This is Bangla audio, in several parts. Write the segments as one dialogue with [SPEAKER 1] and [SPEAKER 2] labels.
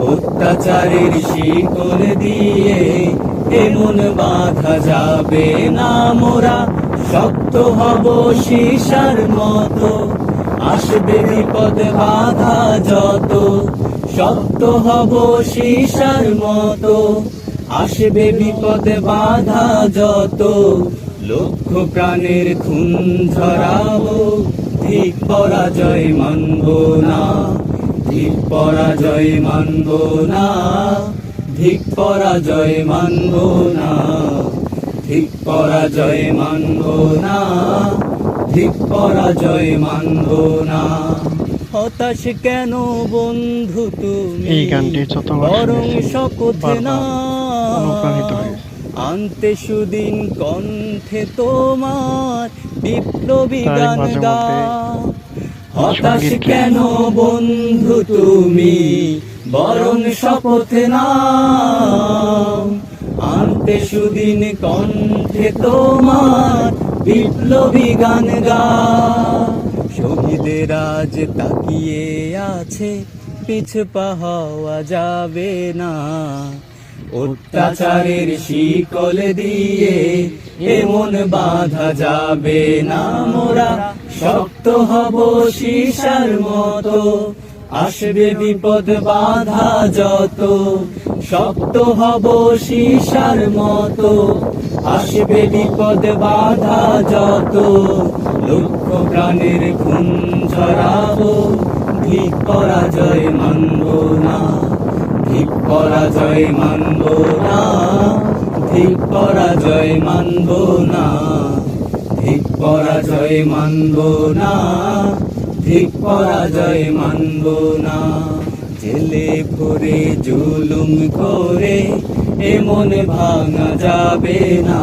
[SPEAKER 1] অত্যাচারের শিকল দিয়ে এমন বাধা যাবে না মোরা? শক্ত হব সীসার মতো, আসবে বিপদ বাধা যত। শক্ত হব সীসার মতো, আসবে বিপদ বাধা যত। লক্ষ প্রাণের খুন ঝরাবো ঠিক পরাজয় মানব না। ঠিক পরাজয় মানব না ঠিক পরাজয় মানব না ঠিক পরাজয় মানব না ঠিক পরাজয় মানব না। হতাশ কেন বন্ধু তুমি?
[SPEAKER 2] এই গানটি
[SPEAKER 1] বরং শপথে না। আনতে সুদিন কণ্ঠে তোমার বিপ্লবী গান গা। হতাশ কেন বন্ধু তুমি? বরং শপথ না আনতে সুদিন কণ্ঠে তোমার বিপ্লবী গান গা। শহীদের আজ তাকিয়ে আছে, পিছপা হওয়া যাবে না। অত্যাচারের শিকল দিয়ে এমন বাধা যাবে না মোরা। শক্ত হব সীসার মতো, আসবে বিপদ বাধা যত। শক্ত হব সীসার মতো, আসবে বিপদ বাধা যত। লক্ষ প্রাণের খুন ঝরাবো ঠিক পরাজয় মানব না ঠিক পরাজয় মানব না ঠিক পরাজয় মানব না। ঠিক পরাজয় মানব না, ঠিক পরাজয় মানব না। জেলে ভরে জুলুম করে এমন ভাঙা যাবে না।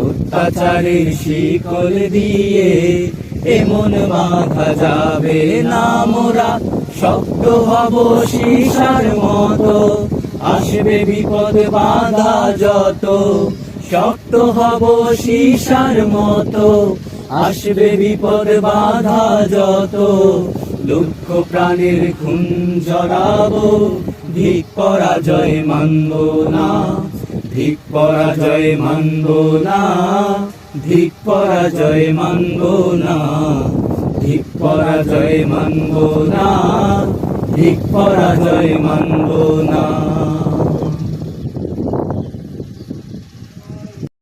[SPEAKER 1] অত্যাচারের শিকল দিয়ে এমন বাধা যাবে না। মোরা শক্ত হব সীসার মতো, আসবে বিপদ বাধা যত। শক্ত হব সীসার মতো। আসবে বিপদ বাধা যত। লক্ষ প্রাণের খুন জড়াবো। ভিক পরাজয় মানব না। ধিক পরাজয় মানব না। ধিক পরাজয় মানব না। ধিক পরাজয় মানব না। ধিক পরাজয় মানব না